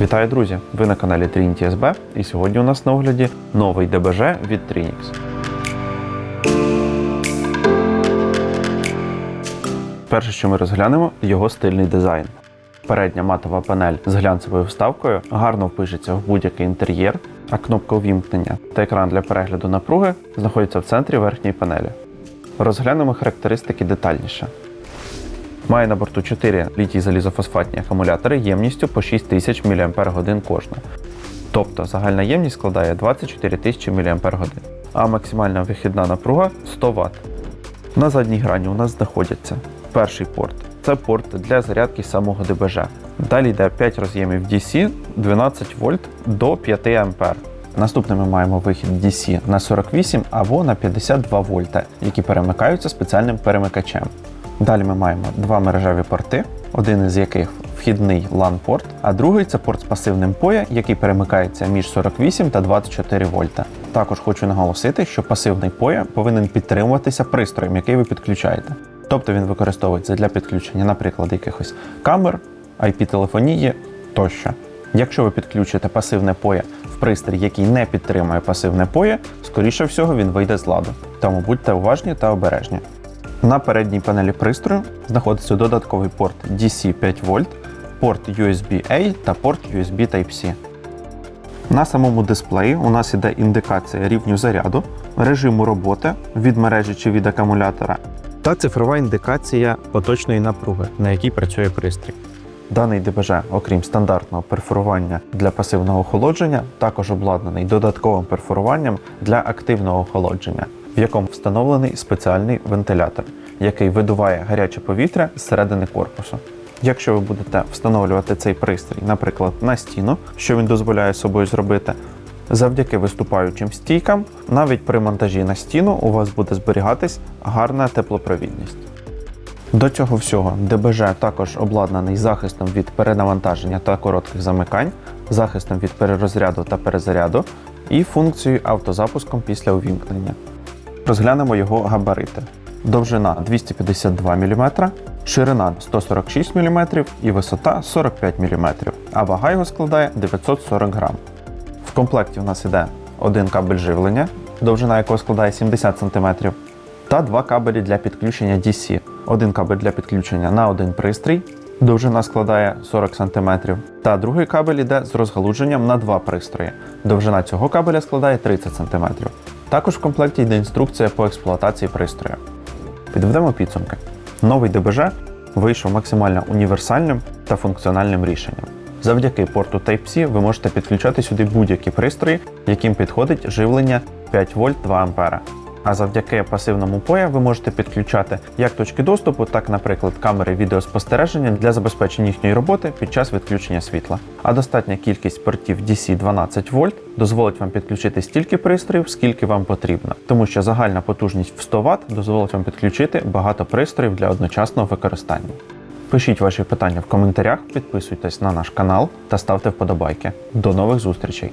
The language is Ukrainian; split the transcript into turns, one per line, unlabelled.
Вітаю, друзі! Ви на каналі Trinity SB і сьогодні у нас на огляді новий ДБЖ від Trinix. Перше, що ми розглянемо, його стильний дизайн. Передня матова панель з глянцевою вставкою гарно впишеться в будь-який інтер'єр, а кнопка увімкнення та екран для перегляду напруги знаходяться в центрі верхньої панелі. Розглянемо характеристики детальніше. Має на борту 4 літій залізофосфатні акумулятори ємністю по 6000 мАч кожна. Тобто загальна ємність складає 24 тисячі мАч, а максимальна вихідна напруга 100 Вт. На задній грані у нас знаходяться перший порт. Це порт для зарядки самого ДБЖ. Далі йде 5 роз'ємів DC 12 вольт до 5 А. Наступним ми маємо вихід DC на 48 або на 52 вольта, які перемикаються спеціальним перемикачем. Далі ми маємо два мережеві порти, один із яких вхідний LAN-порт, а другий це порт з пасивним POE, який перемикається між 48 та 24 вольта. Також хочу наголосити, що пасивний POE повинен підтримуватися пристроєм, який ви підключаєте. Тобто він використовується для підключення, наприклад, якихось камер, IP-телефонії тощо. Якщо ви підключите пасивне POE в пристрій, який не підтримує пасивне POE, скоріше всього він вийде з ладу. Тому будьте уважні та обережні. На передній панелі пристрою знаходиться додатковий порт DC 5 В, порт USB-A та порт USB Type-C. На самому дисплеї у нас іде індикація рівню заряду, режиму роботи від мережі чи від акумулятора та цифрова індикація поточної напруги, на якій працює пристрій. Даний ДБЖ, окрім стандартного перфорування для пасивного охолодження, також обладнаний додатковим перфоруванням для активного охолодження, в якому встановлений спеціальний вентилятор, який видуває гаряче повітря з середини корпусу. Якщо ви будете встановлювати цей пристрій, наприклад, на стіну, що він дозволяє собою зробити, завдяки виступаючим стійкам, навіть при монтажі на стіну у вас буде зберігатись гарна теплопровідність. До цього всього ДБЖ також обладнаний захистом від перенавантаження та коротких замикань, захистом від перерозряду та перезаряду і функцією автозапуском після увімкнення. Розглянемо його габарити. Довжина 252 мм, ширина 146 мм і висота 45 мм, а вага його складає 940 г. В комплекті у нас іде один кабель живлення, довжина якого складає 70 см, та два кабелі для підключення DC. Один кабель для підключення на один пристрій, довжина складає 40 см, та другий кабель йде з розгалудженням на два пристрої. Довжина цього кабеля складає 30 см. Також в комплекті йде інструкція по експлуатації пристрою. Підведемо підсумки. Новий ДБЖ вийшов максимально універсальним та функціональним рішенням. Завдяки порту Type-C ви можете підключати сюди будь-які пристрої, яким підходить живлення 5 вольт 2 А. А завдяки пасивному POE ви можете підключати як точки доступу, так, наприклад, камери відеоспостереження для забезпечення їхньої роботи під час відключення світла. А достатня кількість портів DC 12 вольт дозволить вам підключити стільки пристроїв, скільки вам потрібно, тому що загальна потужність в 100 Вт дозволить вам підключити багато пристроїв для одночасного використання. Пишіть ваші питання в коментарях, підписуйтесь на наш канал та ставте вподобайки. До нових зустрічей!